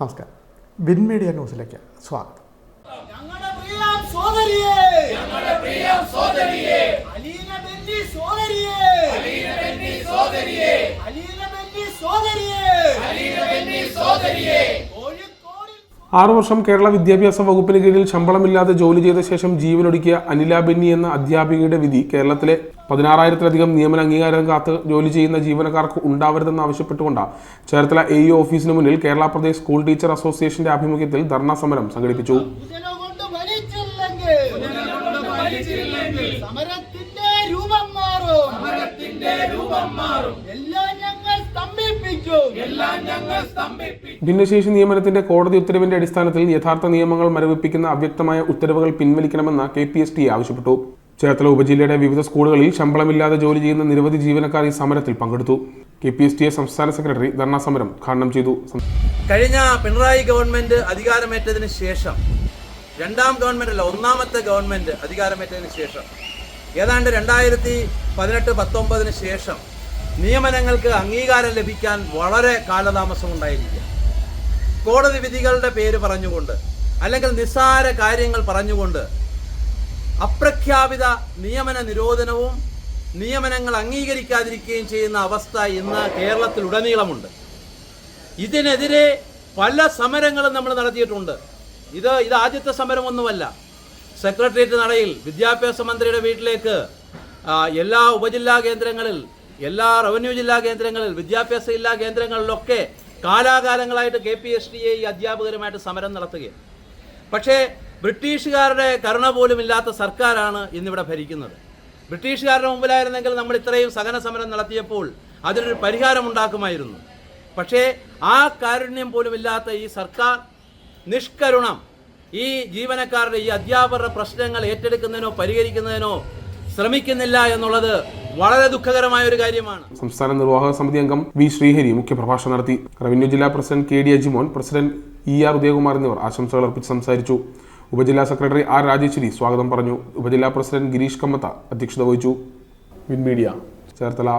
നമസ്കാരം. Win media ന്യൂസിലേക്ക് സ്വാഗതം. ഞങ്ങളുടെ പ്രിയ സോദരിയെ. ഞങ്ങളുടെ പ്രിയ സോദരിയെ. അലീന ബെന്നി സോദരിയെ. അലീന ബെന്നി സോദരിയെ. ആറു വർഷം കേരള വിദ്യാഭ്യാസ വകുപ്പിന് കീഴിൽ ശമ്പളമില്ലാതെ ജോലി ചെയ്ത ശേഷം ജീവനൊടുക്കിയ അനില ബെന്നി എന്ന അധ്യാപികയുടെ വിധി കേരളത്തിലെ പതിനാറായിരത്തിലധികം നിയമന അംഗീകാരം കാത്ത് ജോലി ചെയ്യുന്ന ജീവനക്കാർക്ക് ഉണ്ടാവരുതെന്ന് ആവശ്യപ്പെട്ടുകൊണ്ട് ചേർത്തല എ ഇ ഓഫീസിന് മുന്നിൽ കേരള പ്രദേശ് സ്കൂൾ ടീച്ചർ അസോസിയേഷന്റെ ആഭിമുഖ്യത്തിൽ ധർണാ സമരം സംഘടിപ്പിച്ചു. സമരത്തിന്റെ രൂപം മാറും. ഭിന്നശേഷി നിയമനത്തിന്റെ കോടതി ഉത്തരവിന്റെ അടിസ്ഥാനത്തിൽ യഥാർത്ഥ നിയമങ്ങൾ മരവിപ്പിക്കുന്ന അവ്യക്തമായ ഉത്തരവുകൾ പിൻവലിക്കണമെന്ന് കെ പി എസ് ടി ആവശ്യപ്പെട്ടു. ചേർത്തല ഉപജില്ലയുടെ വിവിധ സ്കൂളുകളിൽ ശമ്പളമില്ലാതെ ജോലി ചെയ്യുന്ന നിരവധി ജീവനക്കാർ ഈ സമരത്തിൽ പങ്കെടുത്തു. K P S T A സംസ്ഥാന സെക്രട്ടറി ധർണാ സമരം ഉദ്ഘാടനം ചെയ്തു. കഴിഞ്ഞ പിണറായി ഗവൺമെന്റ് അധികാരമേറ്റതിന് ശേഷം രണ്ടാം ഗവൺമെന്റ് അല്ല ഒന്നാമത്തെ ഗവൺമെന്റ് അധികാരമേറ്റതിന് ശേഷം ഏതാണ്ട് രണ്ടായിരത്തി പതിനെട്ട് പത്തൊമ്പതിന് ശേഷം നിയമനങ്ങൾക്ക് അംഗീകാരം ലഭിക്കാൻ വളരെ കാലതാമസം ഉണ്ടായിരിക്കുക കോടതി വിധികളുടെ പേര് പറഞ്ഞുകൊണ്ട് അല്ലെങ്കിൽ നിസ്സാര കാര്യങ്ങൾ പറഞ്ഞുകൊണ്ട് അപ്രഖ്യാപിത നിയമന നിരോധനവും നിയമനങ്ങൾ അംഗീകരിക്കാതിരിക്കുകയും ചെയ്യുന്ന അവസ്ഥ ഇന്ന് കേരളത്തിലുടനീളമുണ്ട്. ഇതിനെതിരെ പല സമരങ്ങളും നമ്മൾ നടത്തിയിട്ടുണ്ട്. ഇത് ഇത് ആദ്യത്തെ സമരമൊന്നുമല്ല. സെക്രട്ടേറിയറ്റ് നടയിൽ വിദ്യാഭ്യാസ മന്ത്രിയുടെ വീട്ടിലേക്ക് എല്ലാ ഉപജില്ലാ കേന്ദ്രങ്ങളിൽ എല്ലാ റവന്യൂ ജില്ലാ കേന്ദ്രങ്ങളിൽ വിദ്യാഭ്യാസ ജില്ലാ കേന്ദ്രങ്ങളിലൊക്കെ കാലാകാലങ്ങളായിട്ട് K P S T A അധ്യാപകരുമായിട്ട് സമരം നടത്തുകയാണ്. പക്ഷേ ബ്രിട്ടീഷുകാരുടെ കരുണ പോലും ഇല്ലാത്ത സർക്കാരാണ് ഇന്നിവിടെ ഭരിക്കുന്നത്. ബ്രിട്ടീഷുകാരുടെ മുമ്പിലായിരുന്നെങ്കിൽ നമ്മൾ ഇത്രയും സഹന സമരം നടത്തിയപ്പോൾ അതിനൊരു പരിഹാരം ഉണ്ടാക്കുമായിരുന്നു പക്ഷേ ആ കാരുണ്യം പോലും ഇല്ലാത്ത ഈ സർക്കാർ നിഷ്കരുണം ഈ ജീവനക്കാരുടെ ഈ അധ്യാപകരുടെ പ്രശ്നങ്ങൾ ഏറ്റെടുക്കുന്നതിനോ പരിഹരിക്കുന്നതിനോ ശ്രമിക്കുന്നില്ല എന്നുള്ളത് വളരെ ദുഃഖകരമായ ഒരു കാര്യമാണ്. സംസ്ഥാന നിർവാഹക സമിതി അംഗം വി ശ്രീഹരി മുഖ്യപ്രഭാഷണം നടത്തി. റവന്യൂ ജില്ലാ president K D Ajimon president E R Udayakumar എന്നിവർ ആശംസകൾ അർപ്പിച്ച് സംസാരിച്ചു. ഉപജില്ലാ സെക്രട്ടറി ആർ രാജേശ്വരി സ്വാഗതം പറഞ്ഞു. ഉപജില്ലാ പ്രസിഡന്റ് ഗിരീഷ് കമ്മത്ത അധ്യക്ഷത വഹിച്ചു. Win media Cherthala.